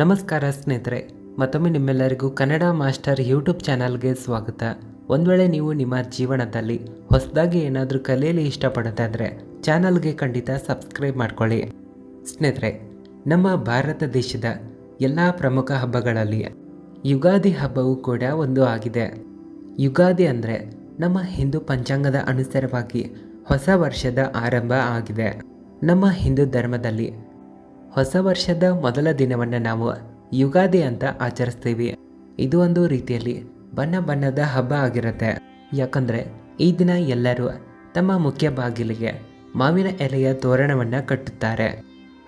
ನಮಸ್ಕಾರ ಸ್ನೇಹಿತರೆ, ಮತ್ತೊಮ್ಮೆ ನಿಮ್ಮೆಲ್ಲರಿಗೂ ಕನ್ನಡ ಮಾಸ್ಟರ್ ಯೂಟ್ಯೂಬ್ ಚಾನಲ್ಗೆ ಸ್ವಾಗತ. ಒಂದು ವೇಳೆ ನೀವು ನಿಮ್ಮ ಜೀವನದಲ್ಲಿ ಹೊಸದಾಗಿ ಏನಾದರೂ ಕಲಿಯಲು ಇಷ್ಟಪಡೋದಾದರೆ ಚಾನಲ್ಗೆ ಖಂಡಿತ ಸಬ್ಸ್ಕ್ರೈಬ್ ಮಾಡ್ಕೊಳ್ಳಿ. ಸ್ನೇಹಿತರೆ, ನಮ್ಮ ಭಾರತ ದೇಶದ ಎಲ್ಲ ಪ್ರಮುಖ ಹಬ್ಬಗಳಲ್ಲಿ ಯುಗಾದಿ ಹಬ್ಬವು ಕೂಡ ಒಂದು ಆಗಿದೆ. ಯುಗಾದಿ ಅಂದರೆ ನಮ್ಮ ಹಿಂದೂ ಪಂಚಾಂಗದ ಅನುಸಾರವಾಗಿ ಹೊಸ ವರ್ಷದ ಆರಂಭ ಆಗಿದೆ. ನಮ್ಮ ಹಿಂದೂ ಧರ್ಮದಲ್ಲಿ ಹೊಸ ವರ್ಷದ ಮೊದಲ ದಿನವನ್ನು ನಾವು ಯುಗಾದಿ ಅಂತ ಆಚರಿಸ್ತೀವಿ. ಇದು ಒಂದು ರೀತಿಯಲ್ಲಿ ಬಣ್ಣ ಬಣ್ಣದ ಹಬ್ಬ ಆಗಿರುತ್ತೆ. ಯಾಕಂದರೆ ಈ ದಿನ ಎಲ್ಲರೂ ತಮ್ಮ ಮುಖ್ಯ ಬಾಗಿಲಿಗೆ ಮಾವಿನ ಎಲೆಯ ತೋರಣವನ್ನು ಕಟ್ಟುತ್ತಾರೆ.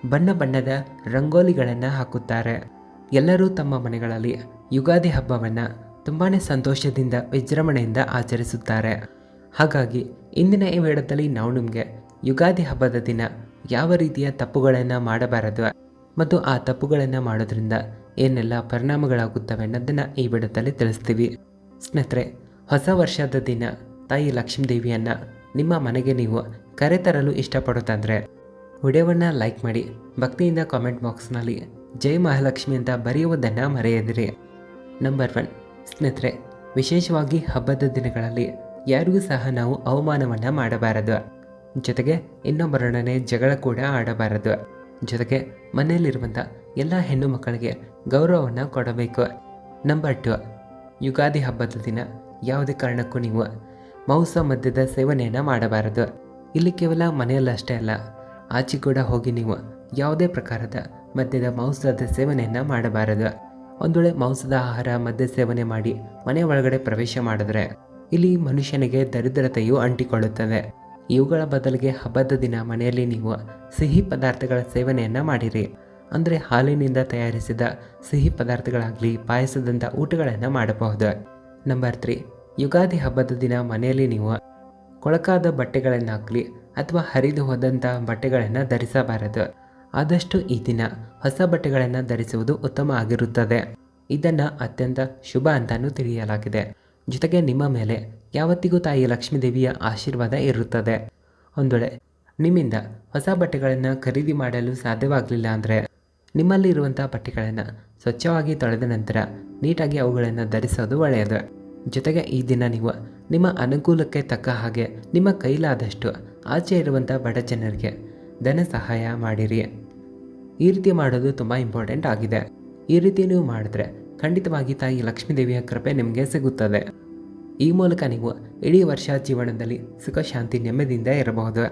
ಬಣ್ಣ ಬಣ್ಣದ ರಂಗೋಲಿಗಳನ್ನು ಹಾಕುತ್ತಾರೆ. ಎಲ್ಲರೂ ತಮ್ಮ ಮನೆಗಳಲ್ಲಿ ಯುಗಾದಿ ಹಬ್ಬವನ್ನು ತುಂಬಾ ಸಂತೋಷದಿಂದ, ವಿಜೃಂಭಣೆಯಿಂದ ಆಚರಿಸುತ್ತಾರೆ. ಹಾಗಾಗಿ ಇಂದಿನ ಈ ವೇಳದಲ್ಲಿ ನಾವು ನಿಮಗೆ ಯುಗಾದಿ ಹಬ್ಬದ ದಿನ ಯಾವ ರೀತಿಯ ತಪ್ಪುಗಳನ್ನು ಮಾಡಬಾರದು ಮತ್ತು ಆ ತಪ್ಪುಗಳನ್ನು ಮಾಡೋದ್ರಿಂದ ಏನೆಲ್ಲ ಪರಿಣಾಮಗಳಾಗುತ್ತವೆ ಅನ್ನೋದನ್ನು ಈ ಬಿಡದಲ್ಲಿ ತಿಳಿಸ್ತೀವಿ. ಸ್ನೇಹಿತರೆ, ಹೊಸ ವರ್ಷದ ದಿನ ತಾಯಿ ಲಕ್ಷ್ಮೀದೇವಿಯನ್ನು ನಿಮ್ಮ ಮನೆಗೆ ನೀವು ಕರೆತರಲು ಇಷ್ಟಪಡುತ್ತಂದರೆ ವಿಡಿಯೋವನ್ನು ಲೈಕ್ ಮಾಡಿ, ಭಕ್ತಿಯಿಂದ ಕಾಮೆಂಟ್ ಬಾಕ್ಸ್ನಲ್ಲಿ ಜೈ ಮಹಾಲಕ್ಷ್ಮಿ ಅಂತ ಬರೆಯುವುದನ್ನು ಮರೆಯದಿರಿ. ನಂಬರ್ ಒನ್, ಸ್ನೇಹಿತರೆ, ವಿಶೇಷವಾಗಿ ಹಬ್ಬದ ದಿನಗಳಲ್ಲಿ ಯಾರಿಗೂ ಸಹ ನಾವು ಅವಮಾನವನ್ನು ಮಾಡಬಾರದು. ಜೊತೆಗೆ ಇನ್ನೊಬ್ಬರೊಡನೆ ಜಗಳ ಕೂಡ ಆಡಬಾರದು. ಜೊತೆಗೆ ಮನೆಯಲ್ಲಿರುವಂಥ ಎಲ್ಲ ಹೆಣ್ಣು ಮಕ್ಕಳಿಗೆ ಗೌರವವನ್ನು ಕೊಡಬೇಕು. ನಂಬರ್ ಟು ಯುಗಾದಿ ಹಬ್ಬದ ದಿನ ಯಾವುದೇ ಕಾರಣಕ್ಕೂ ನೀವು ಮಾಂಸ ಮದ್ಯದ ಸೇವನೆಯನ್ನು ಮಾಡಬಾರದು. ಇಲ್ಲಿ ಕೇವಲ ಮನೆಯಲ್ಲಷ್ಟೇ ಅಲ್ಲ, ಆಚೆ ಕೂಡ ಹೋಗಿ ನೀವು ಯಾವುದೇ ಪ್ರಕಾರದ ಮದ್ಯದ ಮಾಂಸದ ಸೇವನೆಯನ್ನು ಮಾಡಬಾರದು. ಒಂದು ವೇಳೆ ಮಾಂಸದ ಆಹಾರ, ಮದ್ಯ ಸೇವನೆ ಮಾಡಿ ಮನೆ ಒಳಗಡೆ ಪ್ರವೇಶ ಮಾಡಿದ್ರೆ, ಇಲ್ಲಿ ಮನುಷ್ಯನಿಗೆ ದರಿದ್ರತೆಯು ಅಂಟಿಕೊಳ್ಳುತ್ತದೆ. ಇವುಗಳ ಬದಲಿಗೆ ಹಬ್ಬದ ದಿನ ಮನೆಯಲ್ಲಿ ನೀವು ಸಿಹಿ ಪದಾರ್ಥಗಳ ಸೇವನೆಯನ್ನು ಮಾಡಿರಿ. ಅಂದರೆ ಹಾಲಿನಿಂದ ತಯಾರಿಸಿದ ಸಿಹಿ ಪದಾರ್ಥಗಳಾಗಲಿ ಪಾಯಸದಂಥ ಊಟಗಳನ್ನು ಮಾಡಬಹುದು. ನಂಬರ್ ತ್ರೀ ಯುಗಾದಿ ಹಬ್ಬದ ದಿನ ಮನೆಯಲ್ಲಿ ನೀವು ಕೊಳಕಾದ ಬಟ್ಟೆಗಳನ್ನಾಗಲಿ ಅಥವಾ ಹರಿದು ಹೋದಂಥ ಬಟ್ಟೆಗಳನ್ನು ಧರಿಸಬಾರದು. ಆದಷ್ಟು ಈ ದಿನ ಹೊಸ ಬಟ್ಟೆಗಳನ್ನು ಧರಿಸುವುದು ಉತ್ತಮ ಆಗಿರುತ್ತದೆ. ಇದನ್ನು ಅತ್ಯಂತ ಶುಭ ಅಂತಲೂ ತಿಳಿಯಲಾಗಿದೆ. ಜೊತೆಗೆ ನಿಮ್ಮ ಮೇಲೆ ಯಾವತ್ತಿಗೂ ತಾಯಿ ಲಕ್ಷ್ಮೀದೇವಿಯ ಆಶೀರ್ವಾದ ಇರುತ್ತದೆ. ಒಂದು ವೇಳೆ ನಿಮ್ಮಿಂದ ಹೊಸ ಬಟ್ಟೆಗಳನ್ನು ಖರೀದಿ ಮಾಡಲು ಸಾಧ್ಯವಾಗಲಿಲ್ಲ ಅಂದರೆ ನಿಮ್ಮಲ್ಲಿರುವಂಥ ಬಟ್ಟೆಗಳನ್ನು ಸ್ವಚ್ಛವಾಗಿ ತೊಳೆದ ನಂತರ ನೀಟಾಗಿ ಅವುಗಳನ್ನು ಧರಿಸೋದು ಒಳ್ಳೆಯದು. ಜೊತೆಗೆ ಈ ದಿನ ನೀವು ನಿಮ್ಮ ಅನುಕೂಲಕ್ಕೆ ತಕ್ಕ ಹಾಗೆ ನಿಮ್ಮ ಕೈಲಾದಷ್ಟು ಆಚೆ ಇರುವಂಥ ಬಡ ಜನರಿಗೆ ಧನ ಸಹಾಯ ಮಾಡಿರಿ. ಈ ರೀತಿ ಮಾಡೋದು ತುಂಬ ಇಂಪಾರ್ಟೆಂಟ್ ಆಗಿದೆ. ಈ ರೀತಿ ನೀವು ಮಾಡಿದ್ರೆ ಖಂಡಿತವಾಗಿ ತಾಯಿ ಲಕ್ಷ್ಮೀದೇವಿಯ ಕೃಪೆ ನಿಮಗೆ ಸಿಗುತ್ತದೆ. ಈ ಮೂಲಕ ನೀವು ಇಡೀ ವರ್ಷ ಜೀವನದಲ್ಲಿ ಸುಖ, ಶಾಂತಿ, ನೆಮ್ಮದಿಯಿಂದ ಇರಬಹುದು.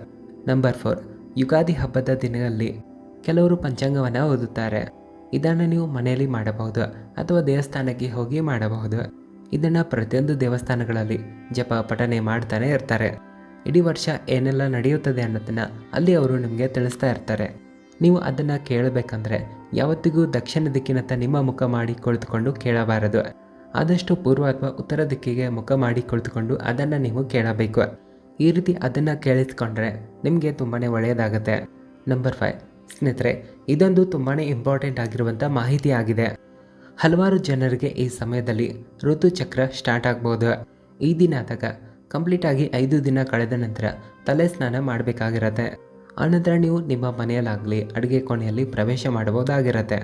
ನಂಬರ್ ಫೋರ್, ಯುಗಾದಿ ಹಬ್ಬದ ದಿನದಲ್ಲಿ ಕೆಲವರು ಪಂಚಾಂಗವನ್ನು ಓದುತ್ತಾರೆ. ಇದನ್ನು ನೀವು ಮನೆಯಲ್ಲಿ ಮಾಡಬಹುದು ಅಥವಾ ದೇವಸ್ಥಾನಕ್ಕೆ ಹೋಗಿ ಮಾಡಬಹುದು. ಇದನ್ನು ಪ್ರತಿಯೊಂದು ದೇವಸ್ಥಾನಗಳಲ್ಲಿ ಜಪ, ಪಠನೆ ಮಾಡ್ತಾನೆ ಇರ್ತಾರೆ. ಇಡೀ ವರ್ಷ ಏನೆಲ್ಲ ನಡೆಯುತ್ತದೆ ಅನ್ನೋದನ್ನು ಅಲ್ಲಿ ಅವರು ನಿಮಗೆ ತಿಳಿಸ್ತಾ ಇರ್ತಾರೆ. ನೀವು ಅದನ್ನು ಕೇಳಬೇಕಂದ್ರೆ ಯಾವತ್ತಿಗೂ ದಕ್ಷಿಣ ದಿಕ್ಕಿನತ್ತ ನಿಮ್ಮ ಮುಖ ಮಾಡಿ ಕುಳಿತುಕೊಂಡು ಕೇಳಬಾರದು. ಆದಷ್ಟು ಪೂರ್ವ ಅಥವಾ ಉತ್ತರ ದಿಕ್ಕಿಗೆ ಮುಖ ಮಾಡಿ ಕುಳಿತುಕೊಂಡು ಅದನ್ನು ನೀವು ಕೇಳಬೇಕು. ಈ ರೀತಿ ಅದನ್ನು ಕೇಳಿಸ್ಕೊಂಡ್ರೆ ನಿಮಗೆ ತುಂಬಾ ಒಳ್ಳೆಯದಾಗುತ್ತೆ. ನಂಬರ್ ಫೈವ್, ಸ್ನೇಹಿತರೆ, ಇದೊಂದು ತುಂಬಾ ಇಂಪಾರ್ಟೆಂಟ್ ಆಗಿರುವಂಥ ಮಾಹಿತಿ ಆಗಿದೆ. ಹಲವಾರು ಜನರಿಗೆ ಈ ಸಮಯದಲ್ಲಿ ಋತುಚಕ್ರ ಸ್ಟಾರ್ಟ್ ಆಗ್ಬೋದು. ಈ ದಿನ ಆದಾಗ ಕಂಪ್ಲೀಟಾಗಿ ಐದು ದಿನ ಕಳೆದ ನಂತರ ತಲೆ ಸ್ನಾನ ಮಾಡಬೇಕಾಗಿರತ್ತೆ. ಆನಂತರ ನೀವು ನಿಮ್ಮ ಮನೆಯಲ್ಲಾಗಲಿ ಅಡುಗೆ ಕೋಣೆಯಲ್ಲಿ ಪ್ರವೇಶ ಮಾಡಬಹುದಾಗಿರುತ್ತೆ.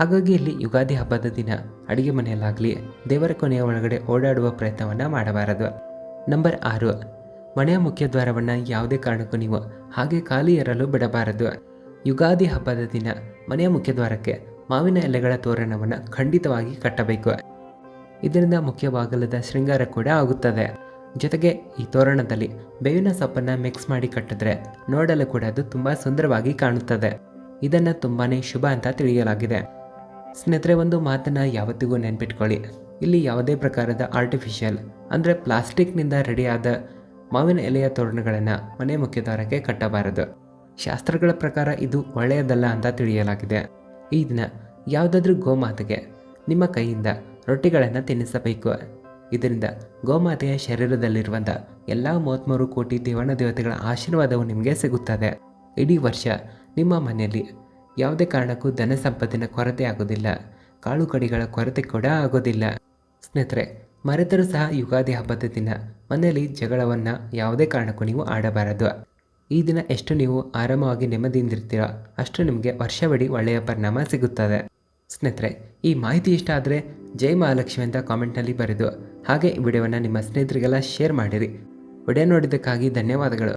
ಹಾಗಾಗಿ ಇಲ್ಲಿ ಯುಗಾದಿ ಹಬ್ಬದ ದಿನ ಅಡುಗೆ ಮನೆಯಲ್ಲಾಗಲಿ ದೇವರ ಕೊನೆಯ ಒಳಗಡೆ ಓಡಾಡುವ ಪ್ರಯತ್ನವನ್ನು ಮಾಡಬಾರದು. ನಂಬರ್ ಆರು, ಮನೆಯ ಮುಖ್ಯದ್ವಾರವನ್ನು ಯಾವುದೇ ಕಾರಣಕ್ಕೂ ನೀವು ಹಾಗೆ ಖಾಲಿ ಇರಲು ಬಿಡಬಾರದು. ಯುಗಾದಿ ಹಬ್ಬದ ದಿನ ಮನೆಯ ಮುಖ್ಯದ್ವಾರಕ್ಕೆ ಮಾವಿನ ಎಲೆಗಳ ತೋರಣವನ್ನು ಖಂಡಿತವಾಗಿ ಕಟ್ಟಬೇಕು. ಇದರಿಂದ ಮುಖ್ಯ ಬಾಗಲದ ಶೃಂಗಾರ ಕೂಡ ಆಗುತ್ತದೆ. ಜೊತೆಗೆ ಈ ತೋರಣದಲ್ಲಿ ಬೇವಿನ ಸೊಪ್ಪನ್ನು ಮಿಕ್ಸ್ ಮಾಡಿ ಕಟ್ಟಿದ್ರೆ ನೋಡಲು ಕೂಡ ಅದು ತುಂಬ ಸುಂದರವಾಗಿ ಕಾಣುತ್ತದೆ. ಇದನ್ನು ತುಂಬಾ ಶುಭ ಅಂತ ತಿಳಿಯಲಾಗಿದೆ. ಸ್ನೇಹಿತರೆ, ಒಂದು ಮಾತನ್ನು ಯಾವತ್ತಿಗೂ ನೆನ್ಪಿಟ್ಕೊಳ್ಳಿ. ಇಲ್ಲಿ ಯಾವುದೇ ಪ್ರಕಾರದ ಆರ್ಟಿಫಿಷಿಯಲ್ ಅಂದರೆ ಪ್ಲಾಸ್ಟಿಕ್ನಿಂದ ರೆಡಿಯಾದ ಮಾವಿನ ಎಲೆಯ ತೋರಣಗಳನ್ನು ಮನೆ ಮುಖ್ಯದ್ವಾರಕ್ಕೆ ಕಟ್ಟಬಾರದು. ಶಾಸ್ತ್ರಗಳ ಪ್ರಕಾರ ಇದು ಒಳ್ಳೆಯದಲ್ಲ ಅಂತ ತಿಳಿಯಲಾಗಿದೆ. ಈ ದಿನ ಯಾವುದಾದ್ರೂ ಗೋಮಾತೆಗೆ ನಿಮ್ಮ ಕೈಯಿಂದ ರೊಟ್ಟಿಗಳನ್ನು ತಿನ್ನಿಸಬೇಕು. ಇದರಿಂದ ಗೋಮಾತೆಯ ಶರೀರದಲ್ಲಿರುವಂಥ ಎಲ್ಲ ಮೂವತ್ತ್ಮೂರು ಕೋಟಿ ದೇವನ ದೇವತೆಗಳ ಆಶೀರ್ವಾದವು ನಿಮಗೆ ಸಿಗುತ್ತದೆ. ಇಡೀ ವರ್ಷ ನಿಮ್ಮ ಮನೆಯಲ್ಲಿ ಯಾವುದೇ ಕಾರಣಕ್ಕೂ ಧನ ಸಂಪತ್ತಿನ ಕೊರತೆ ಆಗೋದಿಲ್ಲ ಕಾಳು ಕಡಿಗಳ ಕೊರತೆ ಕೂಡ ಆಗೋದಿಲ್ಲ ಸ್ನೇಹಿತರೆ, ಮರೆತರೂ ಸಹ ಯುಗಾದಿ ಹಬ್ಬದ ದಿನ ಮನೆಯಲ್ಲಿ ಜಗಳವನ್ನು ಯಾವುದೇ ಕಾರಣಕ್ಕೂ ನೀವು ಆಡಬಾರದು. ಈ ದಿನ ಎಷ್ಟು ನೀವು ಆರಾಮವಾಗಿ ನೆಮ್ಮದಿಯಿಂದಿರ್ತೀರೋ ಅಷ್ಟು ನಿಮಗೆ ವರ್ಷವಿಡೀ ಒಳ್ಳೆಯ ಪರಿಣಾಮ ಸಿಗುತ್ತದೆ. ಸ್ನೇಹಿತರೆ, ಈ ಮಾಹಿತಿ ಇಷ್ಟ ಆದರೆ ಜೈ ಮಹಾಲಕ್ಷ್ಮಿ ಅಂತ ಕಾಮೆಂಟ್ನಲ್ಲಿ ಬರೆದು, ಹಾಗೆ ವಿಡಿಯೋವನ್ನು ನಿಮ್ಮ ಸ್ನೇಹಿತರಿಗೆಲ್ಲ ಶೇರ್ ಮಾಡಿರಿ. ವಿಡಿಯೋ ನೋಡಿದ್ದಕ್ಕಾಗಿ ಧನ್ಯವಾದಗಳು.